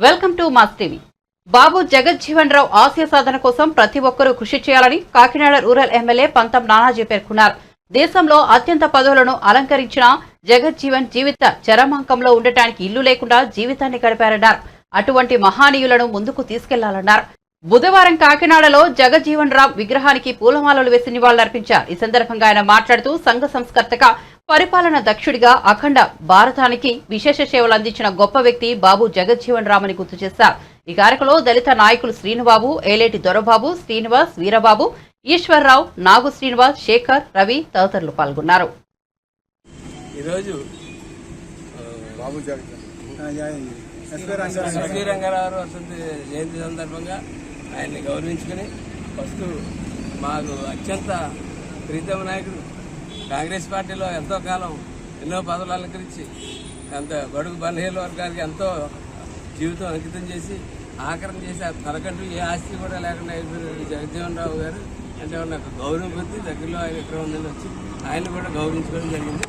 Welcome to mass TV. Babu Jagjivan Rao ఆశయ సాధన కోసం ప్రతి ఒక్కరూ కృషి చేయాలని కాకినాడ రూరల్ ఎమ్మెల్యే పంతం నానాజీ పేర్కొన్నారు. దేశంలో అత్యంత పదవులను అలంకరించిన జగజ్జీవన్ జీవిత చరమాంకంలో ఉండటానికి ఇల్లు లేకుండా జీవితాన్ని గడిపారన్నారు. అటువంటి మహానీయులను ముందుకు తీసుకెళ్ళాలన్నారు. బుధవారం కాకినాడలో జగజ్జీవన్ రామ్ విగ్రహానికి పూలమాలలు వేసి నివాళులర్పించారు. ఈ సందర్భంగా ఆయన మాట్లాడుతూ సంఘ సంస్కర్తగా పరిపాలన దక్షుడిగా అఖండ భారతానికి విశేష సేవలు అందించిన గొప్ప వ్యక్తి బాబు జగజ్జీవన్ రామ్ అని గుర్తు చేశారు. ఈ కార్యక్రమంలో దళిత నాయకులు శ్రీనుబాబు ఏలేటి దొరబాబు శ్రీనివాస్ వీరబాబు ఈశ్వర్రావు నాగు శ్రీనివాస్ శేఖర్ రవి తదితరులు పాల్గొన్నారు. ఈరోజు బాబు రంగారావు. జయంతి సందర్భంగా ఆయన్ని గౌరవించుకుని ఫస్ట్ మాకు అత్యంత ప్రీతమ నాయకుడు. కాంగ్రెస్ పార్టీలో ఎంతో కాలం ఎన్నో పదవులు అలంకరించి అంత బడుగు బలహీన వర్గానికి ఎంతో జీవితం అంకితం చేసి ఆకరణ చేసి తనకంటూ ఏ ఆస్తి కూడా లేకుండా అయిపోయిన జగజ్జీవన్ రావు గారు. అంటే నాకు గౌరవం పొంది దగ్గరలో ఆయన ఇక్కడ ఉందని వచ్చి ఆయన కూడా గౌరవించుకోవడం జరిగింది.